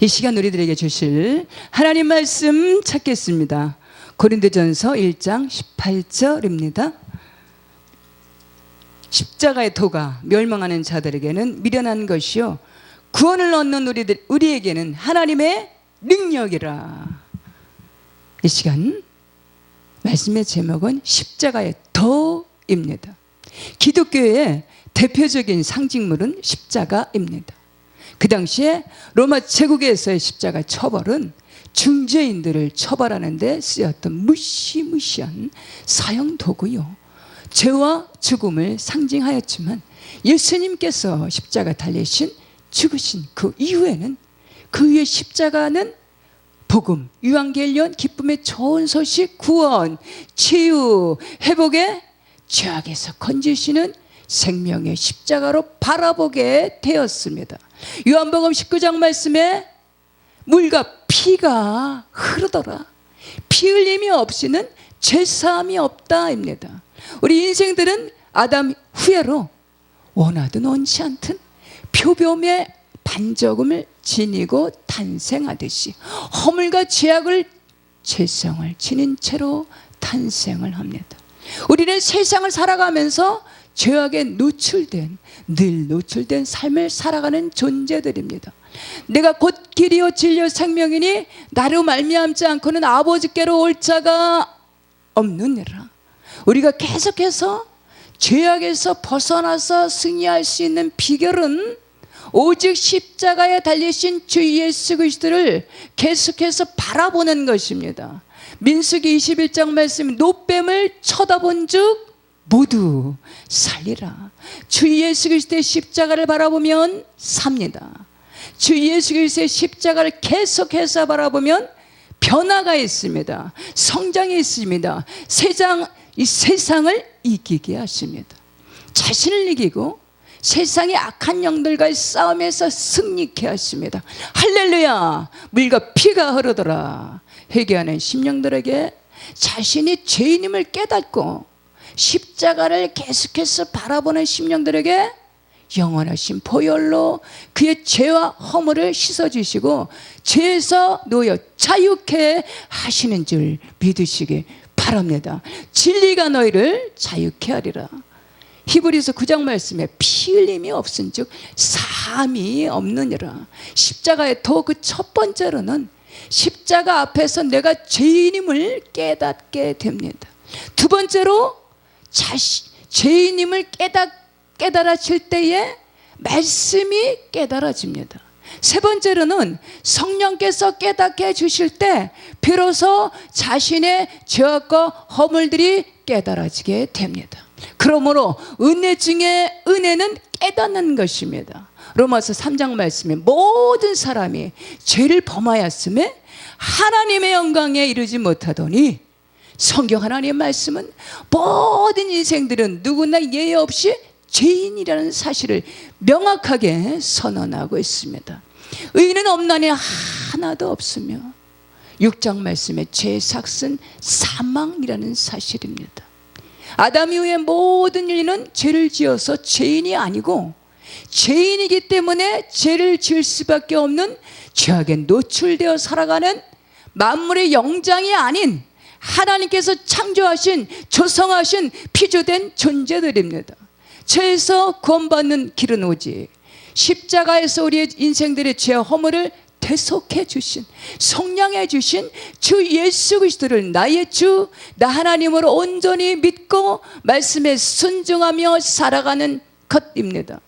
이 시간 우리들에게 주실 하나님 말씀 찾겠습니다. 고린도전서 1장 18절입니다. 십자가의 도가 멸망하는 자들에게는 미련한 것이요 구원을 얻는 우리들 우리에게는 하나님의 능력이라. 이 시간 말씀의 제목은 십자가의 도입니다. 기독교의 대표적인 상징물은 십자가입니다. 그 당시에 로마 제국에서의 십자가 처벌은 중죄인들을 처벌하는 데 쓰였던 무시무시한 사형 도구요. 죄와 죽음을 상징하였지만 예수님께서 십자가 달리신 죽으신 그 이후에는 그 위에 십자가는 복음, 유앙겔리온, 기쁨의 좋은 소식, 구원, 치유, 회복의 죄악에서 건지시는 생명의 십자가로 바라보게 되었습니다. 요한복음 19장 말씀에 물과 피가 흐르더라. 피 흘림이 없이는 죄사함이 없다입니다. 우리 인생들은 아담 후예로 원하든 원치 않든 표범의 반적음을 지니고 탄생하듯이 허물과 죄악을 죄성을 지닌 채로 탄생을 합니다. 우리는 세상을 살아가면서 죄악에 노출된 늘 노출된 삶을 살아가는 존재들입니다. 내가 곧 길이요 진리요 생명이니 나로 말미암지 않고는 아버지께로 올 자가 없느니라. 우리가 계속해서 죄악에서 벗어나서 승리할 수 있는 비결은 오직 십자가에 달리신 주 예수 그리스도를 계속해서 바라보는 것입니다. 민수기 21장 말씀 노뱀을 쳐다본 즉 모두 살리라. 주 예수 그리스도의 십자가를 바라보면 삽니다. 주 예수 그리스도의 십자가를 계속해서 바라보면 변화가 있습니다. 성장이 있습니다. 세상 이 세상을 이기게 하십니다. 자신을 이기고 세상의 악한 영들과의 싸움에서 승리케 하십니다. 할렐루야! 물과 피가 흐르더라. 회개하는 심령들에게 자신이 죄인임을 깨닫고 십자가를 계속해서 바라보는 심령들에게 영원하신 보혈로 그의 죄와 허물을 씻어주시고 죄에서 놓여 자유케 하시는 줄 믿으시기 바랍니다. 진리가 너희를 자유케 하리라. 히브리서 9장 말씀에 피 흘림이 없은 즉 사함이 없느니라. 십자가의 더 그 첫 번째로는 십자가 앞에서 내가 죄인임을 깨닫게 됩니다. 두 번째로 자신 죄인임을 깨닫 깨달아질 때에 말씀이 깨달아집니다. 세 번째로는 성령께서 깨닫게 해주실 때 비로소 자신의 죄악과 허물들이 깨달아지게 됩니다. 그러므로 은혜 중에 은혜는 깨닫는 것입니다. 로마서 3장 말씀에 모든 사람이 죄를 범하였음에 하나님의 영광에 이르지 못하더니 성경 하나님의 말씀은 모든 인생들은 누구나 예외 없이 죄인이라는 사실을 명확하게 선언하고 있습니다. 의인은 없나니 하나도 없으며 6장 말씀에 죄 삭은 사망이라는 사실입니다. 아담 이후의 모든 인은 죄를 지어서 죄인이 아니고 죄인이기 때문에 죄를 지을 수밖에 없는 죄악에 노출되어 살아가는 만물의 영장이 아닌 하나님께서 창조하신 조성하신 피조된 존재들입니다. 죄에서 구원받는 길은 오직 십자가에서 우리의 인생들의 죄 허물을 대속해 주신 성량해 주신 주 예수 그리스도를 나의 주 나 하나님으로 온전히 믿고 말씀에 순종하며 살아가는 것입니다.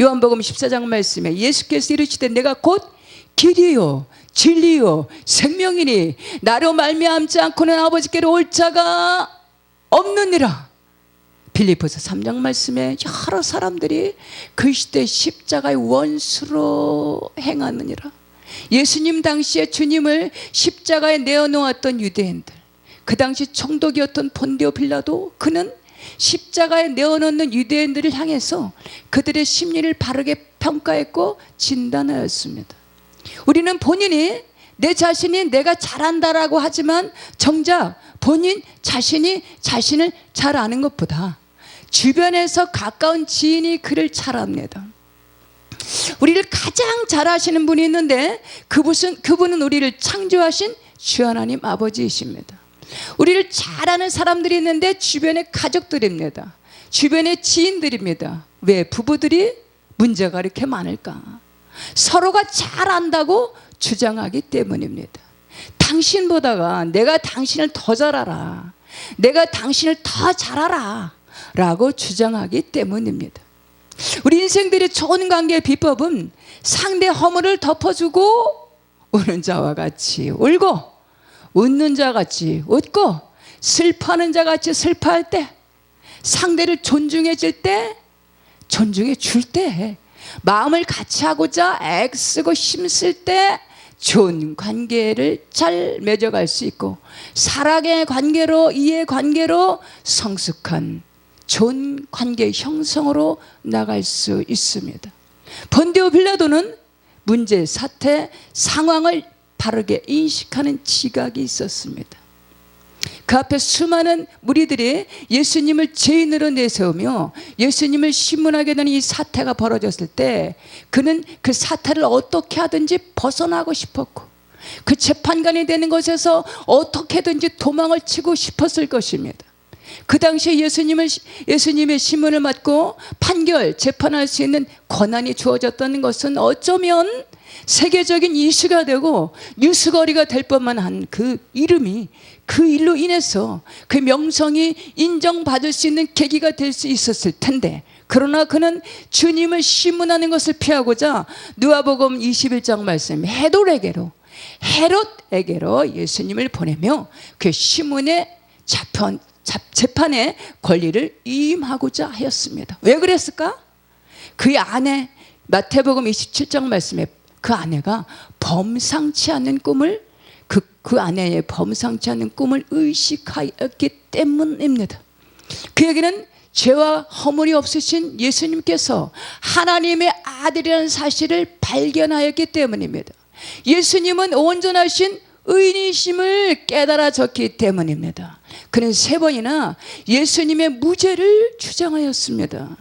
요한복음 14장 말씀에 예수께서 이르시되 내가 곧 길이요 진리요 생명이니 나로 말미암지 않고는 아버지께로 올 자가 없느니라. 빌리포스 3장 말씀에 여러 사람들이 그 시대 십자가의 원수로 행하느니라. 예수님 당시에 주님을 십자가에 내어놓았던 유대인들, 그 당시 총독이었던 본디오 빌라도 그는 십자가에 내어놓는 유대인들을 향해서 그들의 심리를 바르게 평가했고 진단하였습니다. 우리는 본인이 내 자신이 내가 잘한다라고 하지만 정작 본인 자신이 자신을 잘 아는 것보다 주변에서 가까운 지인이 그를 잘 압니다. 우리를 가장 잘 아시는 분이 있는데 그분은 그분은 우리를 창조하신 주 하나님 아버지이십니다. 우리를 잘 아는 사람들이 있는데 주변의 가족들입니다. 주변의 지인들입니다. 왜 부부들이 문제가 이렇게 많을까? 서로가 잘 안다고 주장하기 때문입니다. 당신보다가 내가 당신을 더 잘 알아. 내가 당신을 더 잘 알아. 라고 주장하기 때문입니다. 우리 인생들의 좋은 관계의 비법은 상대 허물을 덮어주고 우는 자와 같이 울고 웃는 자 같이 웃고 슬퍼하는 자 같이 슬퍼할 때 상대를 존중해 줄 때 존중해 줄 때 마음을 같이 하고자 애쓰고 힘쓸 때 좋은 관계를 잘 맺어갈 수 있고 사랑의 관계로 이해 관계로 성숙한 좋은 관계 형성으로 나갈 수 있습니다. 본디오 빌라도는 문제, 사태, 상황을 바르게 인식하는 지각이 있었습니다. 그 앞에 수많은 무리들이 예수님을 죄인으로 내세우며 예수님을 신문하게 되는 이 사태가 벌어졌을 때 그는 그 사태를 어떻게 하든지 벗어나고 싶었고 그 재판관이 되는 것에서 어떻게든지 도망을 치고 싶었을 것입니다. 그 당시에 예수님을 예수님의 신문을 맡고 판결 재판할 수 있는 권한이 주어졌다는 것은 어쩌면 세계적인 이슈가 되고 뉴스거리가 될 법만 한 그 이름이 그 일로 인해서 그 명성이 인정받을 수 있는 계기가 될 수 있었을 텐데 그러나 그는 주님을 신문하는 것을 피하고자 누가복음 21장 말씀 헤롯에게로 헤롯에게로 예수님을 보내며 그 신문의 자편 재판의 권리를 임하고자 하였습니다. 왜 그랬을까? 그의 아내 마태복음 27장 말씀에 그 아내가 범상치 않은 꿈을 그, 그 아내의 범상치 않은 꿈을 의식하였기 때문입니다. 그에게는 죄와 허물이 없으신 예수님께서 하나님의 아들이라는 사실을 발견하였기 때문입니다. 예수님은 온전하신 의인이심을 깨달아졌기 때문입니다. 그는 세 번이나 예수님의 무죄를 주장하였습니다.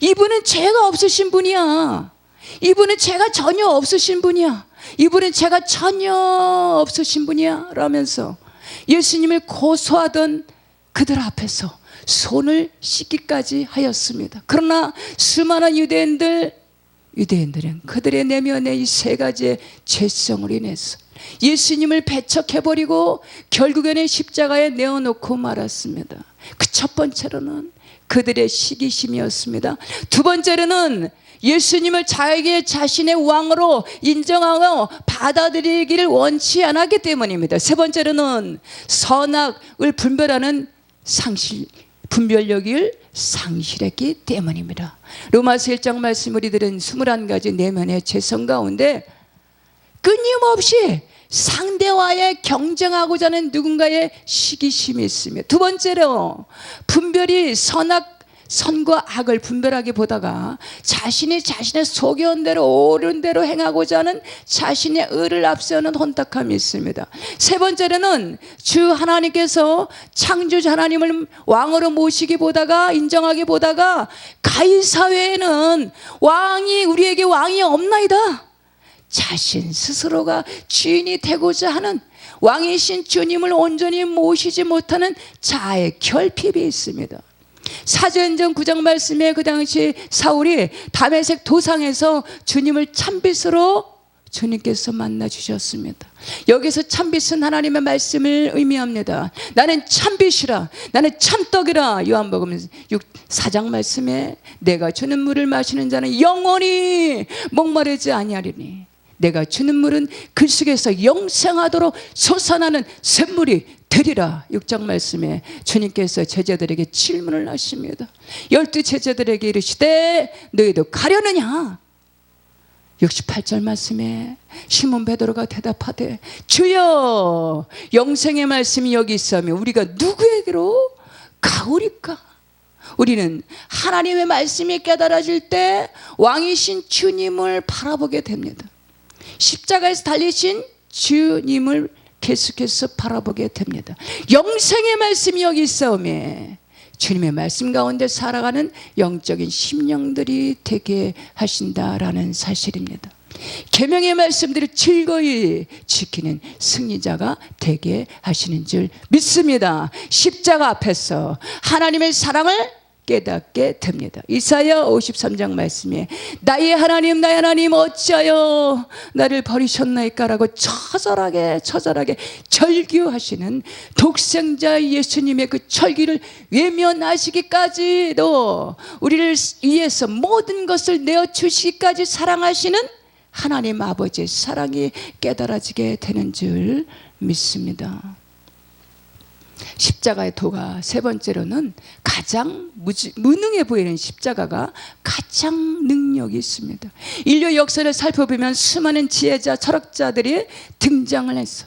이분은 죄가 없으신 분이야. 이분은 죄가 전혀 없으신 분이야. 이분은 죄가 전혀 없으신 분이야. 라면서 예수님을 고소하던 그들 앞에서 손을 씻기까지 하였습니다. 그러나 수많은 유대인들, 유대인들은 그들의 내면의 이 세 가지의 죄성을 인해서 예수님을 배척해버리고 결국에는 십자가에 내어놓고 말았습니다. 그 첫 번째로는 그들의 시기심이었습니다. 두 번째로는 예수님을 자에게 자신의 왕으로 인정하고 받아들이기를 원치 않았기 때문입니다. 세 번째로는 선악을 분별하는 상실, 분별력을 상실했기 때문입니다. 로마서 1장 말씀 우리들은 21가지 내면의 죄성 가운데 끊임없이 상대와의 경쟁하고자 하는 누군가의 시기심이 있으며 두 번째로 분별이 선악 선과 악을 분별하게 보다가 자신이 자신의 소견 대로 옳은 대로 행하고자 하는 자신의 의를 앞세우는 혼탁함이 있습니다. 세 번째로는 주 하나님께서 창조자 하나님을 왕으로 모시기 보다가 인정하기 보다가 가인 사회에는 왕이 우리에게 왕이 없나이다. 자신 스스로가 주인이 되고자 하는 왕이신 주님을 온전히 모시지 못하는 자의 결핍이 있습니다. 사도행전 9장 말씀에 그 당시 사울이 담에색 도상에서 주님을 참빛으로 주님께서 만나 주셨습니다. 여기서 참빛은 하나님의 말씀을 의미합니다. 나는 참빛이라, 나는 참떡이라. 요한복음 6, 4장 말씀에 내가 주는 물을 마시는 자는 영원히 목마르지 아니하리니 내가 주는 물은 그 속에서 영생하도록 솟아나는 샘물이 되리라. 6장 말씀에 주님께서 제자들에게 질문을 하십니다. 열두 제자들에게 이르시되 너희도 가려느냐? 68절 말씀에 시몬 베드로가 대답하되 주여 영생의 말씀이 여기 있으면 우리가 누구에게로 가오리까? 우리는 하나님의 말씀이 깨달아질 때 왕이신 주님을 바라보게 됩니다 십자가에서 달리신 주님을 계속해서 바라보게 됩니다. 영생의 말씀이 여기 있사오매 주님의 말씀 가운데 살아가는 영적인 심령들이 되게 하신다라는 사실입니다. 계명의 말씀들을 즐거이 지키는 승리자가 되게 하시는 줄 믿습니다. 십자가 앞에서 하나님의 사랑을 깨닫게 됩니다. 이사야 53장 말씀에 나의 하나님 나의 하나님 어찌하여 나를 버리셨나이까라고 처절하게 처절하게 절규하시는 독생자 예수님의 그 철기를 외면하시기까지도 우리를 위해서 모든 것을 내어 주시기까지 사랑하시는 하나님 아버지의 사랑이 깨달아지게 되는 줄 믿습니다. 십자가의 도가 세 번째로는 가장 무지, 무능해 보이는 십자가가 가장 능력이 있습니다. 인류 역사를 살펴보면 수많은 지혜자, 철학자들이 등장을 했어.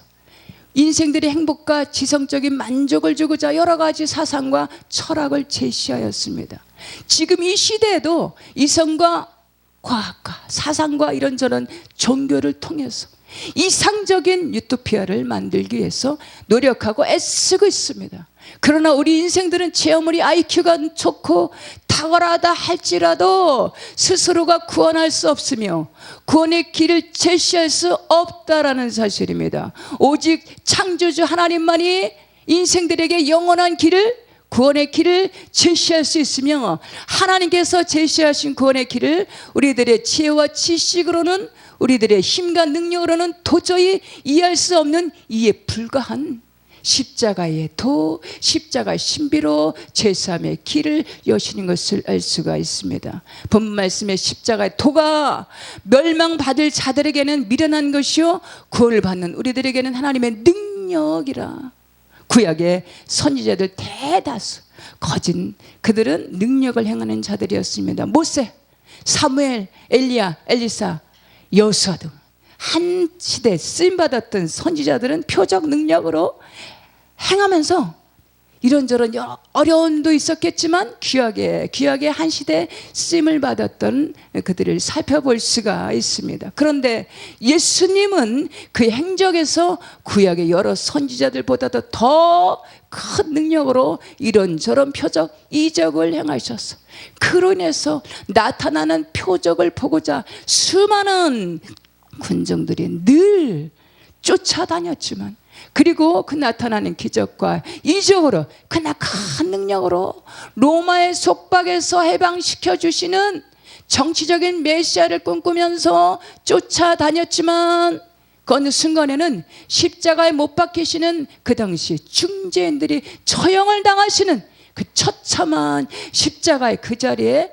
인생들의 행복과 지성적인 만족을 주고자 여러 가지 사상과 철학을 제시하였습니다. 지금 이 시대에도 이성과 과학과 사상과 이런저런 종교를 통해서 이상적인 유토피아를 만들기 위해서 노력하고 애쓰고 있습니다. 그러나 우리 인생들은 제 아무리 IQ가 좋고 탁월하다 할지라도 스스로가 구원할 수 없으며 구원의 길을 제시할 수 없다라는 사실입니다. 오직 창조주 하나님만이 인생들에게 영원한 길을 구원의 길을 제시할 수 있으며 하나님께서 제시하신 구원의 길을 우리들의 지혜와 지식으로는 우리들의 힘과 능력으로는 도저히 이해할 수 없는 이에 불과한 십자가의 도, 십자가 신비로 제3의 길을 여시는 것을 알 수가 있습니다. 본 말씀의 십자가의 도가 멸망받을 자들에게는 미련한 것이요 구원을 받는 우리들에게는 하나님의 능력이라. 구약의 선지자들 대다수 거진 그들은 능력을 행하는 자들이었습니다. 모세, 사무엘, 엘리야, 엘리사, 여수아 등 한 시대 쓰임 받았던 선지자들은 표적 능력으로 행하면서 이런저런 어려움도 있었겠지만 귀하게 귀하게 한 시대 쓰임을 받았던 그들을 살펴볼 수가 있습니다. 그런데 예수님은 그 행적에서 구약의 여러 선지자들보다도 더 큰 능력으로 이런저런 표적 이적을 행하셨어. 그로 인해서 나타나는 표적을 보고자 수많은 군정들이 늘 쫓아다녔지만 그리고 그 나타나는 기적과 이적으로 그나 큰 능력으로 로마의 속박에서 해방시켜 주시는 정치적인 메시아를 꿈꾸면서 쫓아다녔지만 그 어느 순간에는 십자가에 못 박히시는 그 당시 중재인들이 처형을 당하시는 그 처참한 십자가의 그 자리에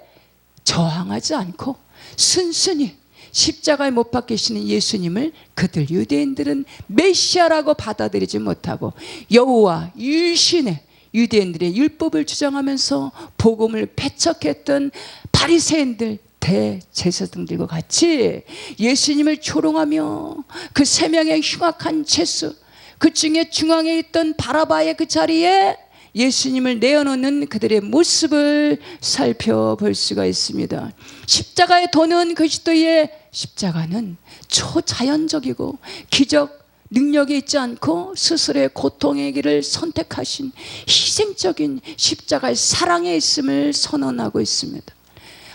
저항하지 않고 순순히 십자가에 못 박히시는 예수님을 그들 유대인들은 메시아라고 받아들이지 못하고 여호와 유신의 유대인들의 율법을 주장하면서 복음을 배척했던 바리새인들 대제사장들과 같이 예수님을 조롱하며 그 세 명의 흉악한 죄수 그 중에 중앙에 있던 바라바의 그 자리에 예수님을 내어놓는 그들의 모습을 살펴볼 수가 있습니다. 십자가의 도는 그리스도의 십자가는 초자연적이고 기적 능력이 있지 않고 스스로의 고통의 길을 선택하신 희생적인 십자가의 사랑에 있음을 선언하고 있습니다.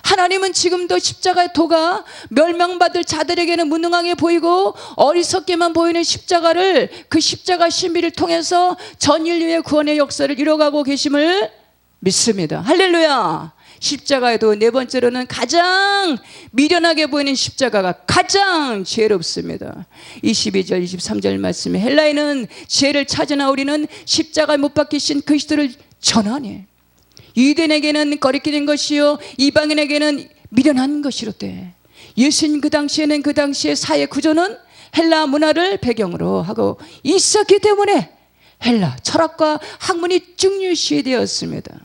하나님은 지금도 십자가의 도가 멸망받을 자들에게는 무능하게 보이고 어리석게만 보이는 십자가를 그 십자가 신비를 통해서 전 인류의 구원의 역사를 이뤄가고 계심을 믿습니다. 할렐루야. 십자가의 도 네 번째로는 가장 미련하게 보이는 십자가가 가장 죄롭습니다. 22절 23절 말씀에 헬라인은 죄를 찾으나 우리는 십자가에 못 박히신 그리스도를 전하니 유대인에게는 거리끼는 것이요 이방인에게는 미련한 것이로되 예수님 그 당시에는 그 당시의 사회 구조는 헬라 문화를 배경으로 하고 있었기 때문에 헬라 철학과 학문이 중요시되었습니다.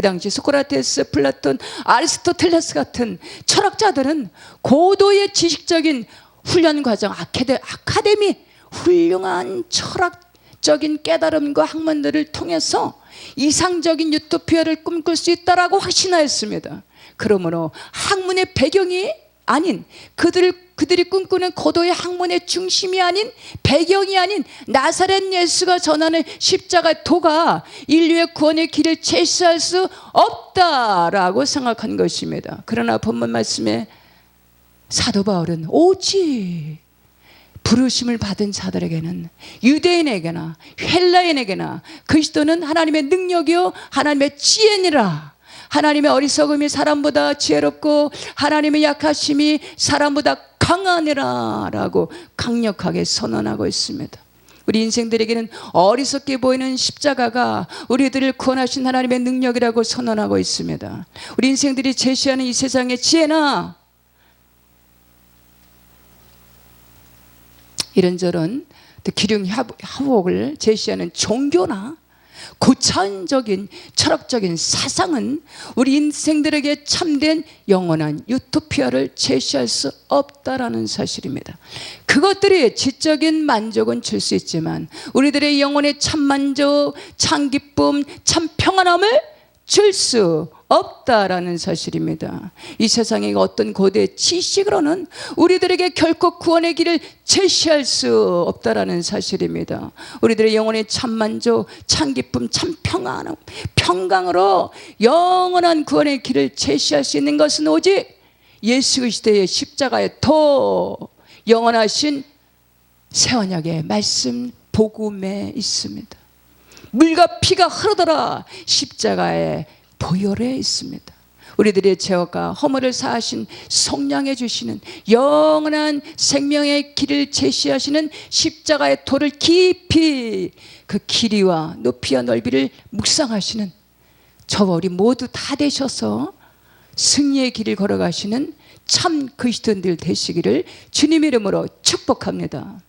그 당시 소크라테스, 플라톤, 아리스토텔레스 같은 철학자들은 고도의 지식적인 훈련 과정, 아카데, 아카데미, 훌륭한 철학적인 깨달음과 학문들을 통해서 이상적인 유토피아를 꿈꿀 수 있다라고 확신하였습니다. 그러므로 학문의 배경이 아닌 그들 그들이 꿈꾸는 고도의 학문의 중심이 아닌 배경이 아닌 나사렛 예수가 전하는 십자가 도가 인류의 구원의 길을 제시할 수 없다라고 생각한 것입니다. 그러나 본문 말씀에 사도 바울은 오직 부르심을 받은 자들에게는 유대인에게나 헬라인에게나 그리스도는 하나님의 능력이요 하나님의 지혜니라. 하나님의 어리석음이 사람보다 지혜롭고 하나님의 약하심이 사람보다 강하니라라고 강력하게 선언하고 있습니다. 우리 인생들에게는 어리석게 보이는 십자가가 우리들을 구원하신 하나님의 능력이라고 선언하고 있습니다. 우리 인생들이 제시하는 이 세상의 지혜나 이런저런 또 기륭 합- 합옥을 제시하는 종교나 고차원적인 철학적인 사상은 우리 인생들에게 참된 영원한 유토피아를 제시할 수 없다라는 사실입니다. 그것들이 지적인 만족은 줄 수 있지만 우리들의 영혼의 참 만족, 참 기쁨, 참 평안함을 줄 수 없다라는 사실입니다. 이 세상의 어떤 고대 지식으로는 우리들에게 결코 구원의 길을 제시할 수 없다라는 사실입니다. 우리들의 영혼의 참 만족, 참 기쁨, 참 평안함, 평강으로 영원한 구원의 길을 제시할 수 있는 것은 오직 예수 그리스도의 십자가의 더 영원하신 새 언약의 말씀 복음에 있습니다. 물과 피가 흐르더라 십자가의 보혈에 있습니다. 우리들의 죄와 허물을 사하신 속량해 주시는 영원한 생명의 길을 제시하시는 십자가의 도를 깊이 그 길이와 높이와 넓이를 묵상하시는 저와 우리 모두 다 되셔서 승리의 길을 걸어가시는 참 그리스도인들 되시기를 주님 이름으로 축복합니다.